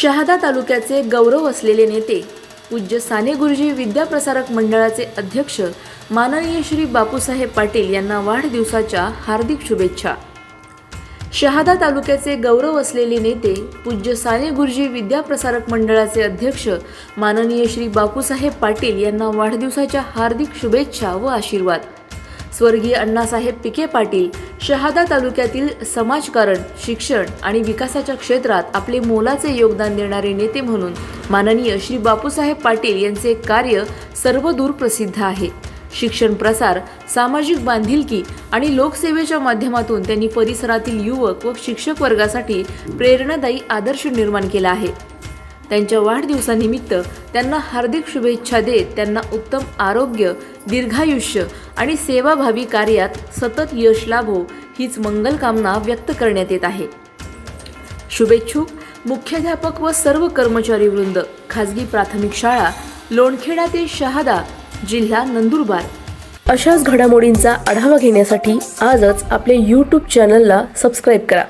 शहादा तालुक्याचे गौरव असलेले नेते पूज्य साने गुरुजी विद्याप्रसारक मंडळाचे अध्यक्ष माननीय श्री बापूसाहेब पाटील यांना वाढदिवसाच्या हार्दिक शुभेच्छा. शहादा तालुक्याचे गौरव असलेले नेते पूज्य साने गुरुजी विद्याप्रसारक मंडळाचे अध्यक्ष माननीय श्री बापूसाहेब पाटील यांना वाढदिवसाच्या हार्दिक शुभेच्छा व आशीर्वाद. स्वर्गीय अण्णासाहेब पिके पाटील शहादा तालुक्यातील समाजकारण शिक्षण आणि विकासाच्या क्षेत्रात आपले मोलाचे योगदान देणारे नेते म्हणून माननीय श्री बापूसाहेब पाटील यांचे कार्य सर्वदूर प्रसिद्ध आहे. शिक्षण प्रसार सामाजिक बांधिलकी आणि लोकसेवेच्या माध्यमातून त्यांनी परिसरातील युवक व शिक्षक वर्गासाठी प्रेरणादायी आदर्श निर्माण केला आहे. त्यांच्या वाढदिवसानिमित्त त्यांना हार्दिक शुभेच्छा देत त्यांना उत्तम आरोग्य दीर्घायुष्य आणि सेवाभावी कार्यात सतत यश लाभो हीच मंगल कामना व्यक्त करण्यात येत आहे. शुभेच्छुक मुख्याध्यापक व सर्व कर्मचारी वृंद खाजगी प्राथमिक शाळा लोणखेडा ते शहादा जिल्हा नंदुरबार. अशाच घडामोडींचा आढावा घेण्यासाठी आजच आपले यूट्यूब चॅनलला सबस्क्राईब करा.